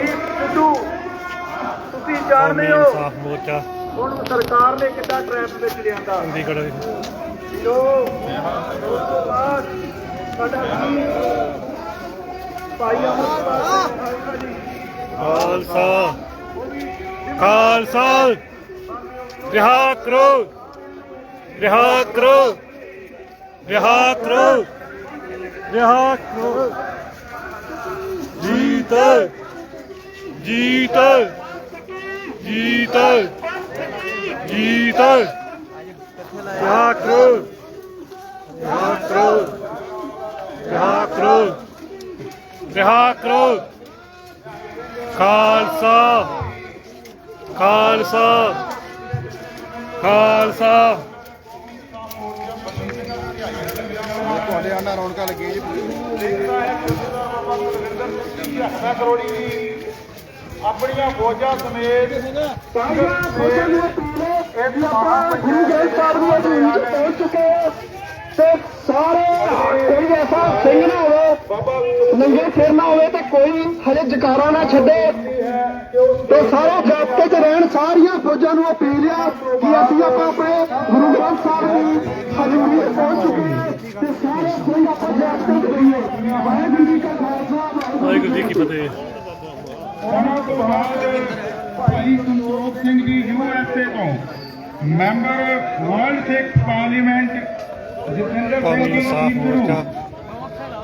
ਭਾਈ ਸਿੱਧੂ ਤੁਸੀਂ ਜਾਣਦੇ ਹੋ ਇਨਸਾਫ ਮੋਰਚਾ। ਹੁਣ ਸਰਕਾਰ ਨੇ ਕਿੱਦਾਂ ਟ੍ਰੈਪ ਵਿੱਚ ਲਿਆਂਦਾ? ਚੰਡੀਗੜ੍ਹ ਜੋ ਉਸ ਤੋਂ ਬਾਅਦ ਸਾਡਾ ਵੀਰ ਭਾਈ ਅਮਰਪਾਲ ਜੀ। ਖਾਲਸਾ। ਵੀ ਖਾਲਸਾ। ਰਿਹਾ ਕਰੋ। ਰਿਹਾ ਕਰੋ। ਰਿਹਾ ਕਰੋ। ਰਿਹਾ ਕਰੋ। ਜੀਤ। ਜੀਤ ਜੀਤ ਜੀਤ। ਕਰੋ ਰਿਹਾ ਕਰੋ ਰਿਹਾ ਕਰੋ ਖਾਲਸਾ ਖਾਲਸਾ ਖਾਲਸਾ। ਤੁਹਾਡੇ ਆਣਾ ਰੌਣਕਾਂ ਲੱਗੀਆਂ ਜੀ। ਮੈਂ ਕਰੋੜੀ ਜੀ ਆਪਣੀਆਂ ਫੌਜਾਂ ਸਮੇਤ ਨੂੰ ਇਹ ਵੀ ਆਪਾਂ ਗੁਰੂ ਗ੍ਰੰਥ ਸਾਹਿਬ ਅਧੀਨ ਚ ਪਹੁੰਚ ਚੁੱਕੇ ਤੇ ਸਾਰੇ ਕੋਈ ਐਸਾ ਸਿੰਘ ਨਾ ਹੋਵੇ ਨੰਗੇ ਸਿਰ ਨਾ ਹੋਵੇ ਤੇ ਕੋਈ ਹਜੇ ਜਕਾਰਾ ਨਾ ਛੱਡੇ। ਤੇ ਸਾਰੇ ਜਾਬਤੇ ਚ ਰਹਿਣ ਸਾਰੀਆਂ ਫੌਜਾਂ ਨੂੰ ਅਪੀਲ ਆ ਕਿ ਅਸੀਂ ਆਪਾਂ ਆਪਣੇ ਗੁਰੂ ਗ੍ਰੰਥ ਸਾਹਿਬ ਦੀ ਹਜ਼ੂਰੀ ਪਹੁੰਚ ਚੁੱਕੇ ਤੇ ਸਾਰੇ ਸਿੰਘ ਆਪਾਂ ਜਾਬਤੇ ਚ ਰਹੀਏ। ਵਾਹਿਗੁਰੂ ਜੀ ਕਾ ਖਾਲਸਾ ਵਾਹਿਗੁਰੂ ਜੀ ਕੀ ਫਤਿਹ। ਉਹਨਾਂ ਤੋਂ ਬਾਅਦ ਭਾਈ ਸੰਤੋਖ ਸਿੰਘ ਜੀ ਯੂਐਸਏ ਤੋਂ member world Sikh parliament Jatinder Singh ji ਗੁਰੂ ਮੋਰਚਾ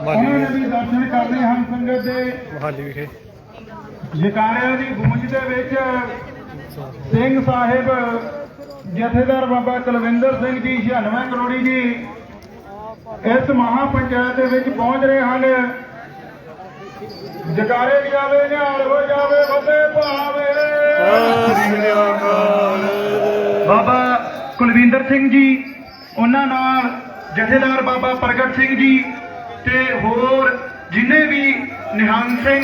ਮਾਲੀ ਵੀ ਦਰਸ਼ਨ ਕਰਦੇ ਹਨ ਸੰਗਤ ਦੇ। ਮਹਾਲੀ ਵਿਖੇ। ਜਕਾਰਿਆਂ ਦੀ ਗੂੰਜ ਦੇ ਵਿੱਚ ਸਿੰਘ ਸਾਹਿਬ ਜਥੇਦਾਰ ਬਾਬਾ ਕੁਲਵਿੰਦਰ ਸਿੰਘ ਜੀ 96 ਕਰੋੜੀ ਜੀ ਇਸ ਮਹਾ ਪੰਚਾਇਤ ਦੇ ਵਿੱਚ ਪਹੁੰਚ ਰਹੇ ਹਨ। ਜਕਾਰੇ ਵੀ ਨਿਹਾਲ ਹੋ ਜਾਵੇ ਫਤਿਹ ਭਾਵੇ। ਹਰੀ ਅਕਾਲ ਬਾਬਾ ਕੁਲਵਿੰਦਰ ਸਿੰਘ ਜੀ, ਉਹਨਾਂ ਨਾਲ ਜਥੇਦਾਰ ਬਾਬਾ ਪ੍ਰਗਟ ਸਿੰਘ ਜੀ ਤੇ ਹੋਰ ਜਿੰਨੇ ਵੀ ਨਿਹੰਗ ਸਿੰਘ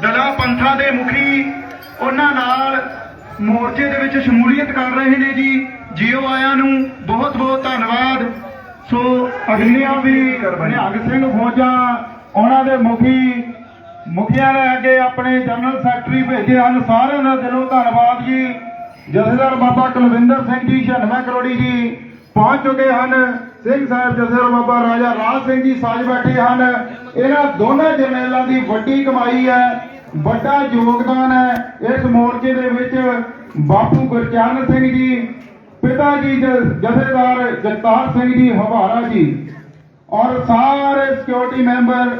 ਦਲਾ ਪੰਥਾਂ ਦੇ ਮੁਖੀ, ਉਹਨਾਂ ਨਾਲ ਮੋਰਚੇ ਦੇ ਵਿੱਚ ਸ਼ਮੂਲੀਅਤ ਕਰ ਰਹੇ ਨੇ ਜੀ। ਜੀਓ ਆਇਆਂ ਨੂੰ ਬਹੁਤ ਬਹੁਤ ਧੰਨਵਾਦ। ਸੋ ਅਗਲੀਆਂ ਵੀ ਨਿਹੰਗ ਸਿੰਘ ਫੌਜਾਂ ਉਹਨਾਂ ਦੇ ਮੁਖੀ ਮੁਖੀਆਂ ਨੇ ਅੱਗੇ ਆਪਣੇ ਜਨਰਲ ਸੈਕਟਰੀ ਭੇਜੇ ਹਨ। ਸਾਰਿਆਂ ਦਾ ਦਿਲੋਂ ਧੰਨਵਾਦ ਜੀ। ਜਥੇਦਾਰ ਬਾਬਾ ਕੁਲਵਿੰਦਰ ਸਿੰਘ ਜੀ 96 ਕਰੋੜੀ ਜੀ ਪਹੁੰਚ ਚੁੱਕੇ ਹਨ। ਸਿੰਘ ਸਾਹਿਬ, ਜਥੇਦਾਰ ਬਾਬਾ ਰਾਜਾ ਰਾਜ ਸਿੰਘ ਜੀ ਸਾਜ ਬੈਠੇ ਹਨ। ਇਹਨਾਂ ਦੋਨਾਂ ਜਰਨੈਲਾਂ ਦੀ ਵੱਡੀ ਕਮਾਈ ਹੈ, ਵੱਡਾ ਯੋਗਦਾਨ ਹੈ। ਇਸ ਮੋਰਚੇ ਦੇ ਵਿੱਚ ਬਾਪੂ ਗੁਰਚਰਨ ਸਿੰਘ ਜੀ, ਪਿਤਾ ਜੀ ਜਥੇਦਾਰ ਜਗਤਾਰ ਸਿੰਘ ਜੀ, ਹਵਾਰਾ ਜੀ ਔਰ ਸਾਰੇ ਸਿਕਿਉਰਿਟੀ ਮੈਂਬਰ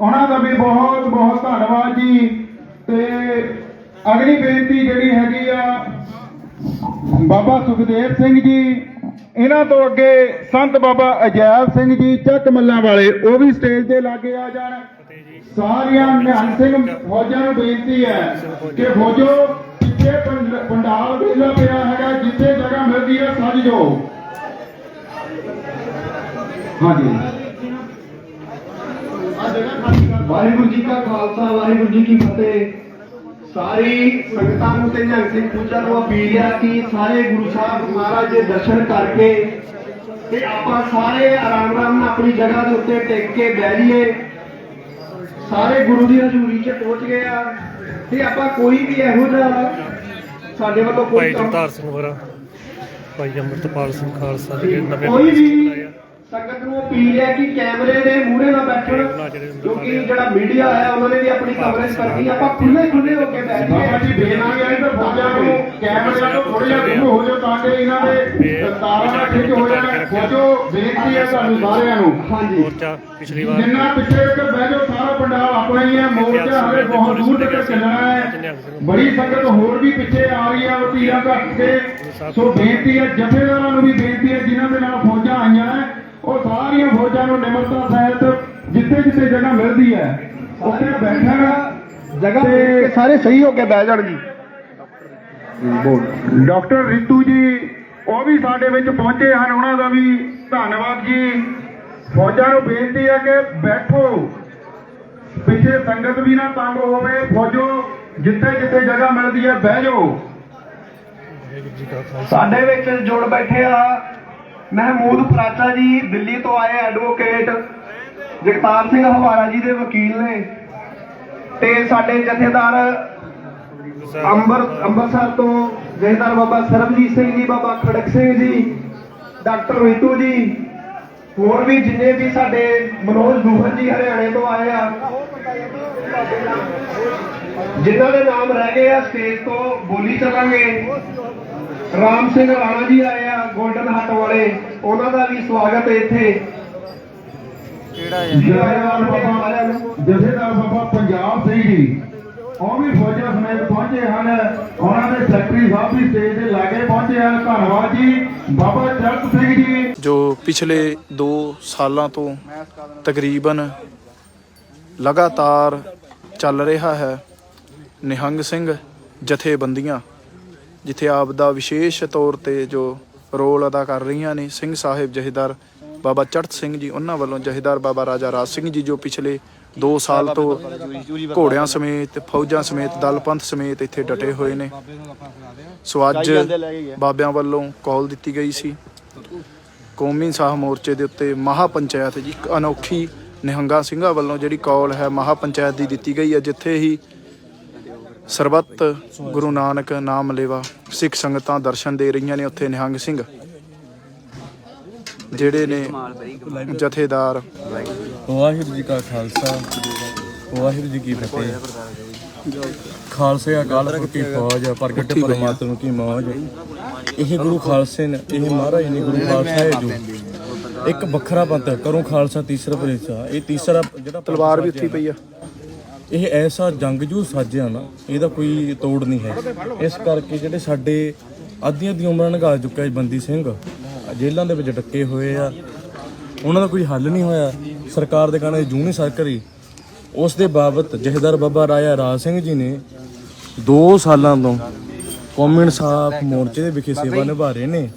ਉਹਨਾਂ ਦਾ ਵੀ ਬਹੁਤ ਬਹੁਤ ਧੰਨਵਾਦ ਜੀ। ਤੇ ਅਗਲੀ ਬੇਨਤੀ ਜਿਹੜੀ ਹੈਗੀ ਆ, ਬਾਬਾ ਸੁਖਦੇਵ ਸਿੰਘ ਜੀ, ਇਹਨਾਂ ਤੋਂ ਅੱਗੇ ਸੰਤ ਬਾਬਾ ਅਜੈਬ ਸਿੰਘ ਜੀ, ਚੱਕ ਮੱਲਾਂ ਵਾਲੇ, ਉਹ ਵੀ ਸਟੇਜ ਤੇ ਲਾਗੇ ਆ ਜਾਣ। ਸਾਰੀਆਂ ਨਿਹੰਗ ਸਿੰਘ ਫੌਜਾਂ ਨੂੰ ਬੇਨਤੀ ਹੈ ਕਿ ਫੌਜੋ, ਪਿੱਛੇ ਪੰਡਾਲ ਵੇਲਾ ਪਿਆ ਹੈਗਾ, ਜਿੱਥੇ ਜਗ੍ਹਾ ਮਿਲਦੀ ਹੈ ਸੱਜ ਜਾਓ ਹਾਂਜੀ। ਵਾਹਿਗੁਰੂ ਜੀ ਕਾ ਖਾਲਸਾ ਵਾਹਿਗੁਰੂ ਜੀ ਕੀ ਫਤਿਹ। ਸਾਰੀ ਸੰਗਤਾਂ ਨੂੰ ਤੇ ਨਿਹੰਗ ਸਿੰਘ ਪੂਜਾ ਨੂੰ ਅਪੀਲ ਹੈ ਕਿ ਸਾਰੇ ਗੁਰੂ ਸਾਹਿਬ ਮਹਾਰਾਜ ਦੇ ਦਰਸ਼ਨ ਕਰਕੇ ਤੇ ਆਪਾਂ ਸਾਰੇ ਆਰਾਮ ਆਰਾਮ ਨਾਲ ਆਪਣੀ ਜਗ੍ਹਾ ਦੇ ਉੱਤੇ ਟਿਕ ਕੇ ਬਹਿ ਜਾਈਏ। ਸਾਰੇ ਗੁਰੂ ਦੀ ਹਜ਼ੂਰੀ 'ਚ ਪਹੁੰਚ ਗਏ ਆ। ਤੇ ਆਪਾਂ ਕੋਈ ਵੀ ਇਹੋ ਜਿਹਾ ਸਾਡੇ ਵੱਲੋਂ ਭਾਈ ਕੋਈ ਕੰਮ ਜਗਤਾਰ ਸਿੰਘ ਵਰਾ ਭਾਈ ਅੰਮ੍ਰਿਤਪਾਲ ਸਿੰਘ ਖਾਲਸਾ ਜਿਹੜੇ ਨਵੇਂ ਕੋਈ ਵੀ। ਸੰਗਤ ਨੂੰ ਅਪੀਲ ਹੈ ਕਿ ਕੈਮਰੇ ਦੇ ਮੂਹਰੇ ਨਾ ਬੈਠਣ ਕਿਉਂਕਿ ਜਿਹੜਾ ਮੀਡੀਆ ਹੈ ਉਹਨਾਂ ਨੇ ਵੀ ਆਪਣੀ ਕਵਰੇਜ ਕਰਨੀ ਆਪਾਂ ਖੁੱਲੇ ਖੁੱਲੇ ਹੋ ਕੇ ਬੈਠ ਬਾਬਾ ਜੀ ਬੇਨਾਂਗੇ ਆਏ ਤਾਂ ਫੌਜਾਂ ਨੂੰ ਕੈਮਰਿਆਂ ਤੋਂ ਥੋੜਾ ਜਿਹਾ ਦੂਰ ਹੋ ਜਾਓ ਤਾਂ ਕਿ ਇਹਨਾਂ ਦੇ ਦਸਤਾਰਾਂ ਨਾਲ ਠੀਕ ਹੋ ਜਾਣ। ਫੌਜੋ ਬੇਨਤੀ ਹੈ ਤੁਹਾਨੂੰ ਸਾਰਿਆਂ ਨੂੰ। ਹਾਂਜੀ। ਮੋਰਚਾ ਪਿਛਲੀ ਵਾਰ ਜਿੰਨਾ ਪਿੱਛੇ ਇੱਕ ਬਹਿ ਜਾਓ ਸਾਰਾ ਪੰਡਾਲ ਆਪਣਾ ਹੀ ਹੈ। ਮੋਰਚਾ ਹਲੇ ਬਹੁਤ ਦੂਰ ਤੱਕ ਚੱਲਣਾ ਹੈ। ਬੜੀ ਸੰਗਤ ਹੋਰ ਵੀ ਪਿੱਛੇ ਆ ਰਹੀ ਹੈ ਉਹ ਤੀਰਾਂ ਘੱਟ ਕੇ ਸੋ ਬੇਨਤੀ ਹੈ ਜਥੇਦਾਰਾਂ ਨੂੰ ਵੀ ਬੇਨਤੀ ਹੈ ਜਿਨ੍ਹਾਂ ਦੇ ਨਾਲ ਫੌਜਾਂ ਆਈਆਂ ਹੈ ਉਹ ਸਾਰੀਆਂ ਫੌਜਾਂ ਨੂੰ ਨਿਮਰਤਾ ਸਹਿਤ ਜਿੱਥੇ ਜਿੱਥੇ ਜਗ੍ਹਾ ਮਿਲਦੀ ਹੈ ਉੱਥੇ ਬੈਠਣ ਜਗ੍ਹਾ ਤੇ ਸਾਰੇ ਸਹੀ ਹੋ ਕੇ ਬਹਿ ਜਾਣ ਜੀ ਡਾਕਟਰ ਰਿਤੂ ਜੀ ਉਹ ਵੀ ਸਾਡੇ ਵਿੱਚ ਪਹੁੰਚੇ ਹਨ ਉਹਨਾਂ ਦਾ ਵੀ ਧੰਨਵਾਦ ਜੀ। ਫੌਜਾਂ ਨੂੰ ਬੇਨਤੀ ਹੈ ਕਿ ਬੈਠੋ। ਪਿੱਛੇ ਸੰਗਤ ਵੀ ਨਾ ਤੰਗ ਹੋਵੇ ਫੌਜੋ ਜਿੱਥੇ ਜਿੱਥੇ ਜਗ੍ਹਾ ਮਿਲਦੀ ਹੈ ਬਹਿ ਜਾਓ। ਸਾਡੇ ਵਿੱਚ ਜੁੜ ਬੈਠੇ ਆ ਮਹਿਮੂਦ ਫਰਾਚਾ ਜੀ, ਦਿੱਲੀ ਤੋਂ ਆਏ ਐਡਵੋਕੇਟ ਜਗਤਾਰ ਸਿੰਘ ਹਵਾਰਾ ਜੀ ਦੇ ਵਕੀਲ ਨੇ। ਤੇ ਸਾਡੇ ਜਥੇਦਾਰ ਅੰਬਰ ਅੰਮ੍ਰਿਤਸਰ ਤੋਂ ਜਥੇਦਾਰ ਬਾਬਾ ਸਰਬਜੀਤ ਸਿੰਘ ਜੀ, ਬਾਬਾ ਖੜਕ ਸਿੰਘ ਜੀ, ਡਾਕਟਰ ਰੀਤੂ ਜੀ, ਹੋਰ ਵੀ ਜਿੰਨੇ ਵੀ ਸਾਡੇ ਮਨੋਜ ਦੂਹਨ ਜੀ ਹਰਿਆਣੇ ਤੋਂ ਆਏ ਆ, ਜਿਨ੍ਹਾਂ ਦੇ ਨਾਮ ਰਹਿ ਗਏ ਆ ਸਟੇਜ ਤੋਂ ਬੋਲੀ ਚੱਲਾਂਗੇ। ਰਾਮ ਸਿੰਘ ਰਾਣਾ ਜੀ ਆਏ ਆ 골ਡਨ ਹੱਟ ਵਾਲੇ। ਉਹਨਾਂ ਦਾ ਵੀ ਸਵਾਗਤ ਹੈ ਇੱਥੇ। ਜਥੇਦਾਰ ਬਾਬਾ ਜਥੇਦਾਰ ਬਾਬਾ ਪੰਜਾਬ ਸਿੰਘ ਜੀ। ਉਹ ਵੀ ਫੌਜਾਂ ਸਮੇਤ ਪਹੁੰਚੇ ਹਨ। ਉਹਨਾਂ ਦੇ ਸੈਕਟਰੀ ਸਾਹਿਬ ਵੀ ਸਟੇਜ ਦੇ ਲਾਗੇ ਪਹੁੰਚੇ ਹਨ। ਧੰਨਵਾਦ ਜੀ। ਬਾਬਾ ਚਰਤ ਸਿੰਘ ਜੀ। ਜੋ ਪਿਛਲੇ 2 ਸਾਲਾਂ ਤੋਂ ਤਕਰੀਬਨ ਲਗਾਤਾਰ ਚੱਲ ਰਿਹਾ ਹੈ ਨਿਹੰਗ ਸਿੰਘ ਜਥੇਬੰਦੀਆਂ। ਜਿੱਥੇ ਆਪ ਦਾ ਵਿਸ਼ੇਸ਼ ਤੌਰ ਤੇ ਜੋ ਰੋਲ ਅਦਾ ਕਰ ਰਹੀਆਂ ਨੇ ਸਿੰਘ ਸਾਹਿਬ ਜਥੇਦਾਰ ਬਾਬਾ ਚੜਤ ਸਿੰਘ ਜੀ ਉਹਨਾਂ ਵੱਲੋਂ ਜਥੇਦਾਰ ਬਾਬਾ ਰਾਜਾ ਰਾਜ ਸਿੰਘ ਜੀ ਜੋ ਪਿਛਲੇ 2 ਸਾਲ ਤੋਂ ਘੋੜਿਆਂ ਸਮੇਤ ਫੌਜਾਂ ਸਮੇਤ ਦਲ ਪੰਥ ਸਮੇਤ ਇੱਥੇ ਡਟੇ ਹੋਏ ਨੇ। ਸੋ ਅੱਜ ਬਾਬਿਆਂ ਵੱਲੋਂ ਕਾਲ ਦਿੱਤੀ ਗਈ ਸੀ। ਕੌਮੀ ਸਾਹ ਮੋਰਚੇ ਦੇ ਉੱਤੇ ਮਹਾ ਪੰਚਾਇਤ ਜੀ ਇੱਕ ਅਨੋਖੀ ਨਿਹੰਗਾ ਸਿੰਘਾਂ ਵੱਲੋਂ ਜਿਹੜੀ ਕਾਲ ਹੈ ਮਹਾ ਪੰਚਾਇਤ ਦੀ ਦਿੱਤੀ ਗਈ ਹੈ ਜਿੱਥੇ ਹੀ ਸਰਬੱਤ ਗੁਰੂ ਨਾਨਕ ਨਾਮ ਲੇਵਾ ਸਿੱਖ ਸੰਗਤਾਂ ਦਰਸ਼ਨ ਦੇ ਰਹੀਆਂ ਨੇ ਉੱਥੇ ਨਿਹੰਗ ਸਿੰਘ। ਜਿਹੜੇ ਨੇ ਜਥੇਦਾਰ। ਵਾਹਿਗੁਰੂ ਜੀ ਕਾ ਖਾਲਸਾ ਵਾਹਿਗੁਰੂ ਜੀ ਕੀ ਫਤਿਹ। ਖਾਲਸੇ ਅਕਾਲ ਪੁਰਖ ਕੀ ਫੌਜ ਪ੍ਰਗਟ ਪਰਮਾਤਮਾ ਕੀ ਮੌਜ। ਇਹ ਗੁਰੂ ਖਾਲਸੇ ਨੇ ਇਹ ਮਹਾਰਾਜ ਨੇ ਗੁਰੂ ਖਾਲਸਾ ਹੈ ਜੋ ਇੱਕ ਵੱਖਰਾ ਪੰਥ ਕਰੋ ਖਾਲਸਾ ਤੀਸਰਾ ਪ੍ਰੇਸ਼ਾ ਇਹ ਤੀਸਰਾ ਜਿਹੜਾ ਤਲਵਾਰ ਵੀ ਉੱਥੇ ਪਈ ਆ। ਇਹ ਐਸਾ ਜੰਗਜੂ ਸਾਜਿਆ ਨਾ, ਇਹਦਾ ਕੋਈ ਤੋੜ ਨਹੀਂ ਹੈ। ਇਸ ਕਰਕੇ ਜਿਹੜੇ ਸਾਡੇ ਅੱਧੀਆਂ ਦੀ ਉਮਰਾਂ ਨਗਾ ਚੁੱਕਿਆ ਬੰਦੀ ਸਿੰਘ, ਜੇਲ੍ਹਾਂ ਦੇ ਵਿੱਚ ਡੱਕੇ ਹੋਏ ਆ। ਉਹਨਾਂ ਦਾ ਕੋਈ ਹੱਲ ਨਹੀਂ ਹੋਇਆ। ਸਰਕਾਰ ਦੇ ਕਹਿੰਦੇ ਜੂ ਨਹੀਂ ਸਰਕਰੀ ਉਸ ਦੇ ਬਾਬਤ ਜਹਦਰ ਬਾਬਾ ਰਾਇਆ ਰਾਜ ਸਿੰਘ ਜੀ ਨੇ 2 ਸਾਲਾਂ ਤੋਂ ਕੌਮੀ ਇਨਸਾਫ ਮੋਰਚੇ ਦੇ ਵਿਖੇ ਸੇਵਾ ਨਿਭਾ ਰਹੇ ਨੇ।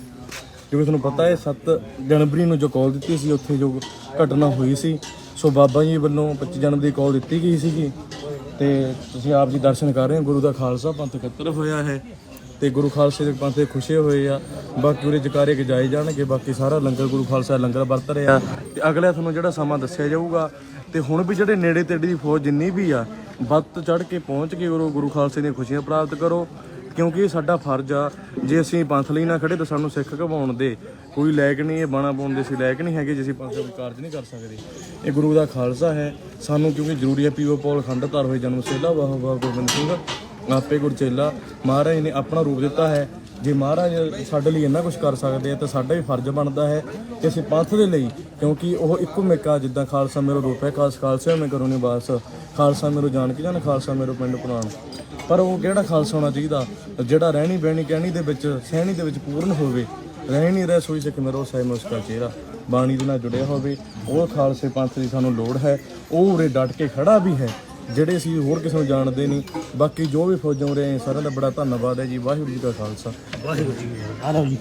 ਜਿਵੇਂ ਤੁਹਾਨੂੰ ਪਤਾ ਹੈ 7 ਜਨਵਰੀ ਨੂੰ ਜੋ ਕਾਲ ਦਿੱਤੀ ਸੀ, ਉੱਥੇ ਜੋ ਘਟਨਾ ਹੋਈ ਸੀ, ਸੋ ਬਾਬਾ ਜੀ ਵੱਲੋਂ 25 ਜਨਵਰੀ ਦੀ ਕਾਲ ਦਿੱਤੀ ਗਈ ਸੀਗੀ। ਤੇ ਤੁਸੀਂ ਆਪ ਜੀ ਦਰਸ਼ਨ ਕਰ ਰਹੇ ਹੋ, ਗੁਰੂ ਦਾ ਖਾਲਸਾ ਪੰਥ ਇਕੱਤਰ ਹੋਇਆ ਹੈ ਤੇ ਗੁਰੂ ਖਾਲਸੇ ਦੇ ਪੰਥ ਖੁਸ਼ੇ ਹੋਏ ਆ। ਬਾਕੀ ਉਰੇ ਜਕਾਰੇ ਗਜਾਏ ਜਾਣਗੇ, ਬਾਕੀ ਸਾਰਾ ਲੰਗਰ ਗੁਰੂ ਖਾਲਸਾ ਲੰਗਰ ਵਰਤ ਰਿਹਾ। ਤੇ ਅਗਲਾ ਤੁਹਾਨੂੰ ਜਿਹੜਾ ਸਮਾਂ ਦੱਸਿਆ ਜਾਊਗਾ, ਤੇ ਹੁਣ ਵੀ ਜਿਹੜੇ ਨੇੜੇ ਤੇੜੇ ਦੀ ਫੌਜ ਜਿੰਨੀ ਵੀ ਆ ਵੱਤ ਚੜ ਕੇ ਪਹੁੰਚ ਕੇ ਗੁਰੂ ਗੁਰੂ ਖਾਲਸੇ ਦੀਆਂ ਖੁਸ਼ੀਆਂ ਪ੍ਰਾਪਤ ਕਰੋ। ਕਿਉਂਕਿ ਇਹ ਸਾਡਾ ਫਰਜ਼ ਆ, ਜੇ ਅਸੀਂ ਪੰਥ ਲਈ ਨਾ ਖੜੇ ਤਾਂ ਸਾਨੂੰ ਸਿੱਖ ਘਵਾਉਣ ਦੇ। ਕੋਈ ਲਾਇਕ ਨਹੀਂ, ਇਹ ਬਾਣਾ ਪਾਉਣ ਦੇ ਅਸੀਂ ਲਾਇਕ ਨਹੀਂ ਹੈਗੇ, ਜੇ ਅਸੀਂ ਪੰਥ ਦਾ ਕਾਰਜ ਨਹੀਂ ਕਰ ਸਕਦੇ। ਇਹ ਗੁਰੂ ਦਾ ਖਾਲਸਾ ਹੈ। ਸਾਨੂੰ ਕਿਉਂਕਿ ਜ਼ਰੂਰੀ ਹੈ ਪੀਓ ਪੌਲ ਖੰਡ ਧਰ ਹੋਏ ਜਨਮ ਸੇਲਾ, ਵਾਹ ਵਾਹ ਗੋਬਿੰਦ ਸਿੰਘ, ਆਪੇ ਗੁਰਚੇਲਾ ਮਹਾਰਾਜ ਨੇ ਆਪਣਾ ਰੂਪ ਦਿੱਤਾ ਹੈ। ਜੇ ਮਹਾਰਾਜ ਸਾਡੇ ਲਈ ਇੰਨਾ ਕੁਝ ਕਰ ਸਕਦੇ ਆ, ਤਾਂ ਸਾਡਾ ਵੀ ਫਰਜ਼ ਬਣਦਾ ਹੈ ਕਿ ਅਸੀਂ ਪੰਥ ਦੇ ਲਈ, ਕਿਉਂਕਿ ਉਹ ਇੱਕੋ ਮੇਕਾ ਜਿੱਦਾਂ ਖਾਲਸਾ ਮੇਰਾ ਰੂਪ ਹੈ। ਖਾਲਸ, ਖਾਲਸਾ ਮੈਂ ਕਰੋ ਨਿਵਾਸ। ਖਾਲਸਾ ਮੇਰੋ ਜਾਣ ਕੇ ਜਾਣ, ਖਾਲਸਾ ਮੇਰੋ ਪਿੰਡ ਪੁਰਾਣ। ਪਰ ਉਹ ਕਿਹੜਾ ਖਾਲਸਾ ਹੋਣਾ ਚਾਹੀਦਾ? ਜਿਹੜਾ ਰਹਿਣੀ ਬਹਿਣੀ ਕਹਿਣੀ ਦੇ ਵਿੱਚ, ਸਹਿਣੀ ਦੇ ਵਿੱਚ ਪੂਰਨ ਹੋਵੇ। ਰਹਿਣੀ ਰਹਿ ਸੋਈ ਸਿੱਖ ਮੇਰੋ ਸਾਈ ਮੁਸਕਾ ਚਿਹਰਾ। ਬਾਣੀ ਦੇ ਨਾਲ ਜੁੜਿਆ ਹੋਵੇ। ਉਹ ਖਾਲਸੇ ਪੰਥ ਦੀ ਸਾਨੂੰ ਲੋੜ ਹੈ। ਉਹ ਉਰੇ ਡਟ ਕੇ ਖੜਾ ਵੀ ਹੈ। ਜਿਹੜੇ ਅਸੀਂ ਹੋਰ ਕਿਸੇ ਨੂੰ ਜਾਣਦੇ ਨਹੀਂ। ਬਾਕੀ ਜੋ ਵੀ ਫੌਜਾਂ ਉਰੇ ਸਾਰਿਆਂ ਦਾ ਬੜਾ ਧੰਨਵਾਦ ਹੈ ਜੀ। ਵਾਹਿਗੁਰੂ ਜੀ ਕਾ ਖਾਲਸਾ। ਵਾਹਿਗੁਰੂ ਜੀ ਆ ਜੀ।